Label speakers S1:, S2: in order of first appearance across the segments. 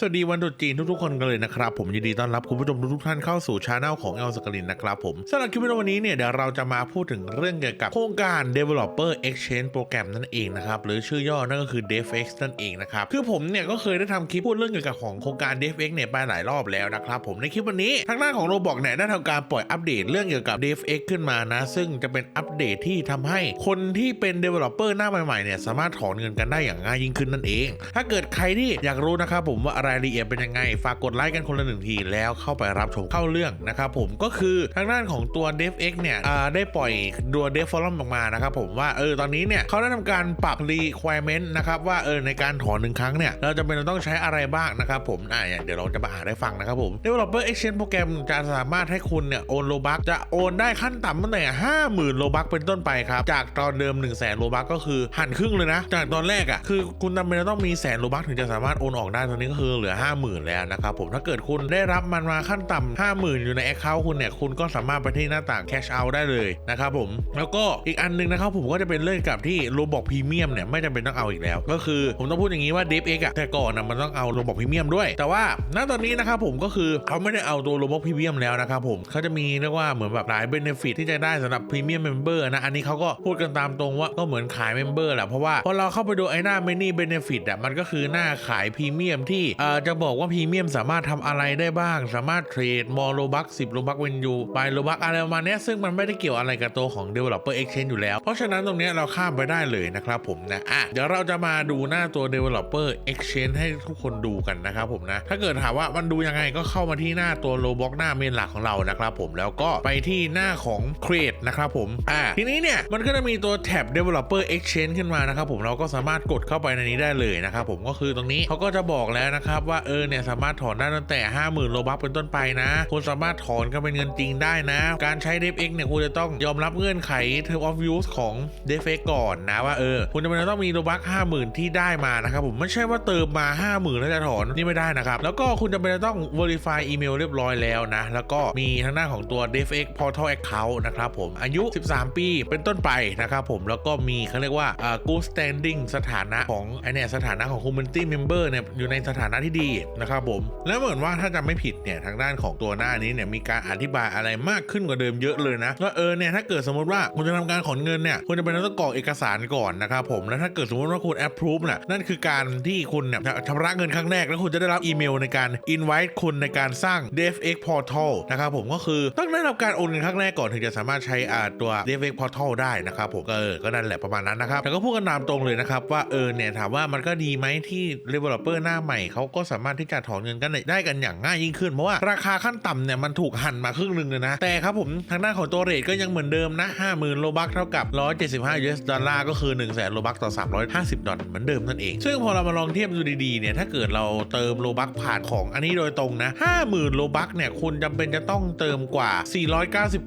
S1: สวัสดีวันตรุษจีนทุกๆคนกันเลยนะครับ ผมยินดีต้อนรับคุณผู้ชมทุกๆท่านเข้าสู่ช anel ของเอลสกลินนะครับผมสำหรับคลิปวิดีโอวันนี้เนี่ยเดี๋ยวเราจะมาพูดถึงเรื่องเกี่ยวกับโครงการ Developer Exchange โปรแกรมนั่นเองนะครับ หรือชื่อย่อนั่นก็คือ DevX นั่นเองนะครับ คือผมเนี่ยก็เคยได้ทำคลิปพูดเรื่องเกี่ยวกับของโครงการ DevX เนี่ยไปหลายรอบแล้วนะครับผมในคลิปวันนี้ทางด้านของโรบอกเนี่ยได้ทำการปล่อยอัปเดตเรื่องเกี่ยวกับ DevX ขึ้นมานะ ซึ่งจะเป็นอัปเดตที่ทำให้คนที่เป็น Developer หน้าใหม่ๆเนี่ยสามารถถอนเงินกันได้อย่างง่ายยิ่งขึ้นนั่นเอง ถ้าเกิดใครที่อยากรู้นะครับผมว่ารายละเอียดเป็นยังไง ฝากกดไลค์กันคนละหนึ่งทีแล้วเข้าไปรับชมเข้าเรื่องนะครับผมก็คือทางด้านของตัว DevX เนี่ยได้ปล่อยตัว Dev Forum ออกมานะครับผมว่าเออตอนนี้เนี่ยเขาได้ทำการปรับ requirement นะครับว่าเออในการถอนหนึ่งครั้งเนี่ยเราจะเป็นต้องใช้อะไรบ้างนะครับผมอ่าอย่างเดี๋ยวเราจะมาหาได้ฟังนะครับผม Developer Exchange โปรแกรมจะสามารถให้คุณเนี่ยโอนโลบักจะโอนได้ขั้นต่ำตั้งแต่50,000โลบักเป็นต้นไปครับจากตอนเดิม 1 0 0 0 0แสนโลบักก็คือหันครึ่งเลยนะ จากตอนแรกอะคือคุณจำเป็นต้องมีแสนโลบักถึงจะสามารถโอนออกได้ตอนนี้ก็คือเหลือ 50,000 แล้วนะครับผมถ้าเกิดคุณได้รับมันมาขั้นต่ำ50,000 อยู่ในแอคเคาท์คุณเนี่ยคุณก็สามารถไปที่หน้าต่าง cash out ได้เลยนะครับผมแล้วก็อีกอันหนึงนะครับผมก็จะเป็นเรื่องกับที่โลบอกพรีเมียมเนี่ยไม่จำเป็นต้องเอาอีกแล้ว ก็คือผมต้องพูดอย่างนี้ว่า DevX อะแต่ก่อนนะมันต้องเอาโลบอกพรีเมียมด้วย แต่ว่าณตอนนี้นะครับผมก็คือเขาไม่ได้เอาตัวโลบอกพรีเมียมแล้วนะครับผมเขาจะมีเรียกว่าเหมือนแบบหลายเบนฟิตที่จะได้สำหรับพรีเมียมเมมเบอร์นะอันนี้เขาก็พูดกันตามตรงว่าก็เหมือนขายเมมเบอร์แหละเพราะว่าพอเราเข้าไปดูไอ้หน้า many benefit อะมันก็คือหน้าขายพรีเมียมที่เจะบอกว่าพรีเมียมสามารถทำอะไรได้บ้าง สามารถเทรดมอลโลบัก10โลบักเวนยูไปโลบักอะไรประมาณนี้ซึ่งมันไม่ได้เกี่ยวอะไรกับตัวของ developer exchange อยู่แล้ว เพราะฉะนั้นตรงนี้เราข้ามไปได้เลยนะครับผมนะอะเดี๋ยวเราจะมาดูหน้าตัว developer exchange ให้ทุกคนดูกันนะครับผมนะ ถ้าเกิดถามว่ามันดูยังไงก็เข้ามาที่หน้าตัวโลบ็อกหน้าเมนหลักของเรานะครับผมแล้วก็ไปที่หน้าของ create นะครับผมอะทีนี้เนี่ยมันก็จะมีตัวแท็บ developer exchange ขึ้นมานะครับผมเราก็สามารถกดเข้าไปในนี้ได้เลยนะครับผมก็คือตรงนี้เขาก็จะบอกแล้วนะครับว่าเออเนี่ยสามารถถอนได้ตั้งแต่ 50,000โลบัคเป็นต้นไปนะคุณสามารถถอนกันเป็นเงินจริงได้นะ การใช้ DevX เนี่ยคุณจะต้องยอมรับเงื่อนไข Term of Use ของ DevX ก่อนนะว่าเออคุณจะเป็นต้องมีโลบัค50,000 ที่ได้มานะครับผมไม่ใช่ว่าเติมมา 50,000 แล้วจะถอนนี่ไม่ได้นะครับแล้วก็คุณจะเป็นต้อง Verify อีเมลเรียบร้อยแล้วนะแล้วก็มีทางหน้าของตัว DevX Portal Account นะครับผมอายุ 13 ปีเป็นต้นไปนะครับผมแล้วก็มีเขาเรียกว่าอ่า Good Standing สถานะของไอเนี่ยสถานะของ Community Member เนี่ยอยู่ในสถานะที่ดีนะครับผม แล้วเหมือนว่าถ้าจำไม่ผิดเนี่ยทางด้านของตัวหน้านี้เนี่ยมีการอธิบายอะไรมากขึ้นกว่าเดิมเยอะเลยนะว่าเออเนี่ยถ้าเกิดสมมติว่าคุณจะทำการถอนเงินเนี่ยคุณจะเป็นต้องกรอกเอกสารก่อนนะครับผมแล้วถ้าเกิดสมมติว่าคุณ approve น่ะนั่นคือการที่คุณเนี่ยจะชำระเงินครั้งแรกแล้วคุณจะได้รับอีเมลในการ invite คุณในการสร้าง DevX Portal นะครับผมก็คือต้องได้รับการโอนเงินครั้งแรกก่อนถึงจะสามารถใช้อ่าตัว DevX Portal ได้นะครับผมเออก็นั่นแหละประมาณนั้นนะครับแต่ก็พูดกันตามตรงเลยนะครับว่าเออเนี่ยถามว่ามันก็ดีไหมที่ developer หน้าใหม่เขาก็สามารถที่จะถอนเงินกันได้กันอย่างง่ายยิ่งขึ้นเพราะว่าราคาขั้นต่ำเนี่ยมันถูกหั่นมาครึ่งหนึ่งเลยนะ แต่ครับผมทางด้านของตัวเรทก็ยังเหมือนเดิมนะ50,000โลบักเท่ากับ 175 US ดอลลาร์ก็คือ 1 0 0 0 0 0โลบักต่อ 350 ดอลเหมือนเดิมนั่นเอง ซึ่งพอเรามาลองเทียบดูดีๆเนี่ยถ้าเกิดเราเติมโลบักผ่านของอันนี้โดยตรงนะ50,000โลบักเนี่ยคุณจำเป็นจะต้องเติมกว่า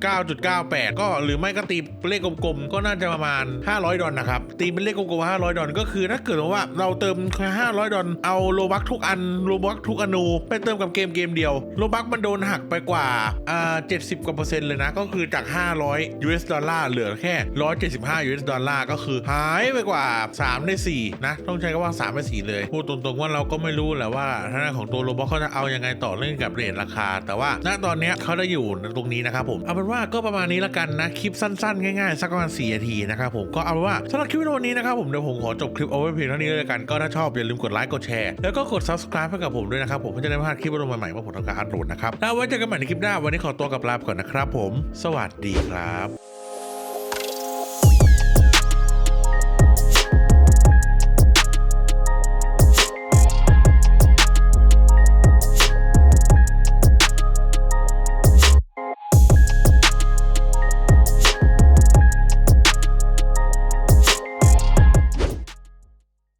S1: 499.98 ก็หรือไม่ก็ตีเลขกลมๆก็น่าจะประมาณ 500 ดอลนะครับตีเป็นเลขกลมๆ500 ดอลก็คือถ้าเกิดว่าเราเติมแค่500 ดอลเอาโลบักทุกอันโลบักทุกอนูไปเติมกับเกมเกมเดียวโลบักมันโดนหักไปกว่าอ่า70กว่าเปอร์เซ็นต์เลยนะ ก็คือจาก 500 US ดอลลาร์เหลือแค่ 175 US ดอลลาร์ก็คือหายไปกว่า 3 ใน 4 นะ ต้องใช้คำว่า 3 ใน 4 เลย พูดตรงๆว่าเราก็ไม่รู้แหละว่าทางด้านของตัวโลบักเขาจะเอายังไงต่อเรื่องกับเรทราคา แต่ว่าณตอนนี้เขาได้อยู่ตรงนี้นะครับผมเอาเป็นว่าก็ประมาณนี้ละกันนะคลิปสั้นๆ ง่ายๆสักประมาณ4นาทีนะครับผมก็เอาเป็นว่าสำหรับคลิปวิดีโอนี้นะครับผมเดี๋ยวผมขอจบคลิปเอาไว้เพียงเท่านี้เลยกันก็ถ้าชอบอย่าลืมกดไลค์กดแชร์แล้วก็กด subscribe ให้กับผมด้วยนะครับผมเพื่อจะได้ไม่พลาดคลิปวิดีโอใหม่ๆว่าผมทำการอัปโหลดนะครับแล้วไว้เจอกันใหม่ในคลิปหน้าวันนี้ขอตัวกลับลาไปก่อนนะครับผม สวัสดีครับ